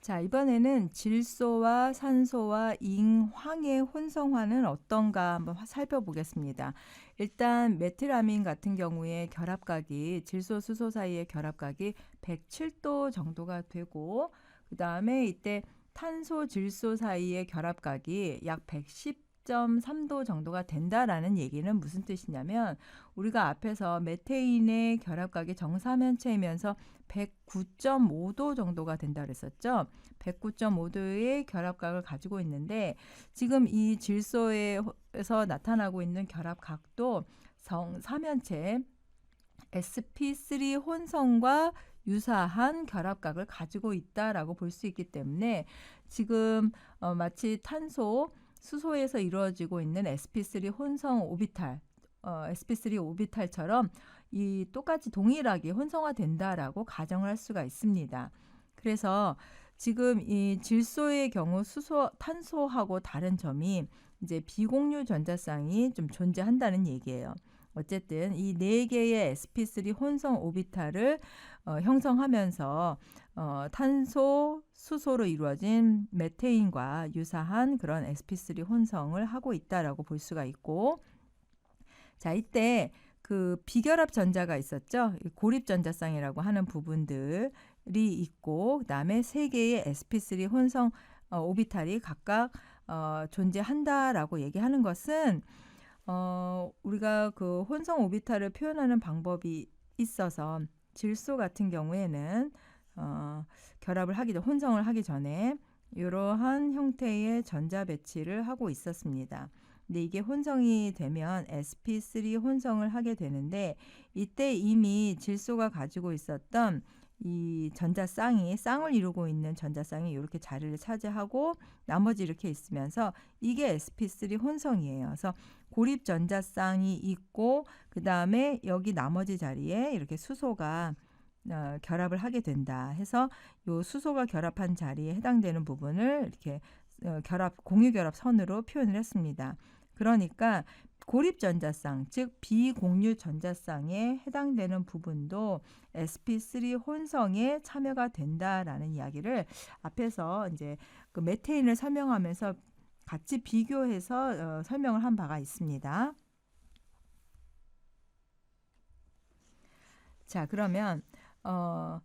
자, 이번에는 질소와 산소와 잉황의 혼성화는 어떤가 한번 화- 살펴보겠습니다. 일단 메틸아민 같은 경우에 결합각이 질소 수소 사이의 결합각이 107도 정도가 되고 그다음에 이때 탄소 질소 사이의 결합각이 약 110.3도 정도가 된다라는 얘기는 무슨 뜻이냐면 우리가 앞에서 메테인의 결합각이 정사면체이면서 109.5도 정도가 된다 그랬었죠. 109.5도의 결합각을 가지고 있는데 지금 이 질소에서 나타나고 있는 결합각도 정사면체 sp3 혼성과 유사한 결합각을 가지고 있다라고 볼 수 있기 때문에 지금 어, 마치 탄소, 수소에서 이루어지고 있는 sp3 혼성 오비탈, 어, sp3 오비탈처럼 이 똑같이 동일하게 혼성화된다라고 가정을 할 수가 있습니다. 그래서 지금 이 질소의 경우 수소, 탄소하고 다른 점이 이제 비공유 전자쌍이 좀 존재한다는 얘기예요. 어쨌든 이 네 개의 sp3 혼성 오비탈을 어, 형성하면서 어, 탄소, 수소로 이루어진 메테인과 유사한 그런 sp3 혼성을 하고 있다라고 볼 수가 있고 자 이때 그 비결합 전자가 있었죠. 이 고립 전자쌍이라고 하는 부분들이 있고 그다음에 세 개의 sp3 혼성 어, 오비탈이 각각 어, 존재한다라고 얘기하는 것은 어, 우리가 그 혼성 오비탈을 표현하는 방법이 있어서 질소 같은 경우에는 어, 결합을 하기 전 혼성을 하기 전에 이러한 형태의 전자 배치를 하고 있었습니다. 근데 이게 혼성이 되면 sp3 혼성을 하게 되는데 이때 이미 질소가 가지고 있었던 이 전자쌍이 쌍을 이루고 있는 전자쌍이 이렇게 자리를 차지하고 나머지 이렇게 있으면서 이게 sp3 혼성이에요. 그래서 고립 전자쌍이 있고 그 다음에 여기 나머지 자리에 이렇게 수소가 어, 결합을 하게 된다 해서 요 수소가 결합한 자리에 해당되는 부분을 이렇게 어, 결합 공유 결합 선으로 표현을 했습니다. 그러니까 고립 전자쌍 즉 비공유 전자쌍에 해당되는 부분도 sp3 혼성에 참여가 된다라는 이야기를 앞에서 이제 그 메테인을 설명하면서 같이 비교해서 어, 설명을 한 바가 있습니다. 자, 그러면 어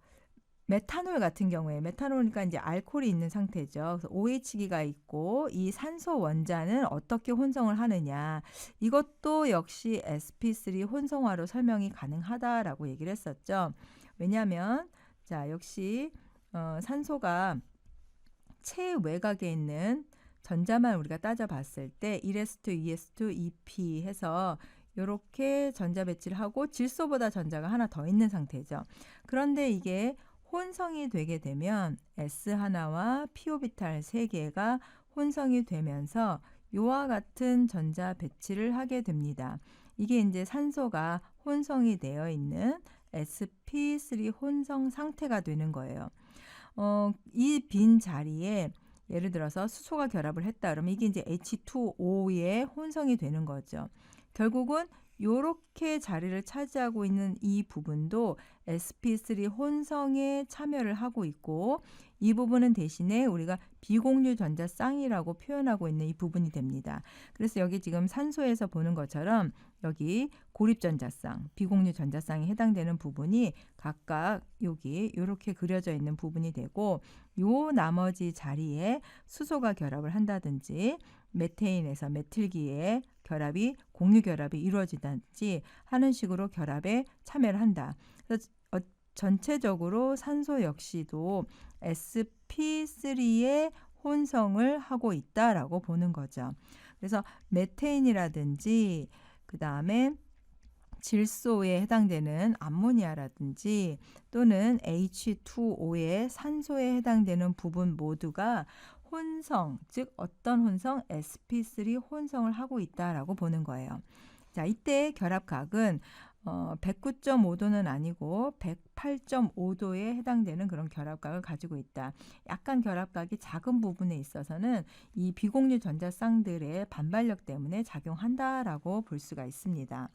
메탄올 같은 경우에 메탄올이니까 이제 알코올이 있는 상태죠. 그래서 OH기가 있고 이 산소 원자는 어떻게 혼성을 하느냐. 이것도 역시 sp3 혼성화로 설명이 가능하다라고 얘기를 했었죠. 왜냐하면 자 역시 어, 산소가 체외곽에 있는 전자만 우리가 따져봤을 때 1s2, 2s2, 2p 해서 이렇게 전자 배치를 하고 질소보다 전자가 하나 더 있는 상태죠. 그런데 이게 혼성이 되게 되면 S 하나와 p 오비탈 세 개가 혼성이 되면서 요와 같은 전자 배치를 하게 됩니다. 이게 이제 산소가 혼성이 되어 있는 sp3 혼성 상태가 되는 거예요. 어, 이 빈 자리에 예를 들어서 수소가 결합을 했다 그러면 이게 이제 H2O에 혼성이 되는 거죠. 결국은 이렇게 자리를 차지하고 있는 이 부분도 sp3 혼성에 참여를 하고 있고 이 부분은 대신에 우리가 비공유 전자 쌍이라고 표현하고 있는 이 부분이 됩니다. 그래서 여기 지금 산소에서 보는 것처럼 여기 고립 전자쌍, 비공유 전자쌍에 해당되는 부분이 각각 여기 이렇게 그려져 있는 부분이 되고 요 나머지 자리에 수소가 결합을 한다든지 메테인에서 메틸기에 결합이 공유 결합이 이루어 지든지 하는 식으로 결합에 참여를 한다. 그래서 어, 전체적으로 산소 역시도 sp3의 혼성을 하고 있다라고 보는 거죠. 그래서 메테인이라든지 그 다음에 질소에 해당되는 암모니아라든지 또는 H2O의 산소에 해당되는 부분 모두가 혼성, 즉 어떤 혼성 sp3 혼성을 하고 있다라고 보는 거예요. 자, 이때 결합각은 어, 109.5도는 아니고 108.5도에 해당되는 그런 결합각을 가지고 있다. 약간 결합각이 작은 부분에 있어서는 이 비공유 전자쌍들의 반발력 때문에 작용한다라고 볼 수가 있습니다.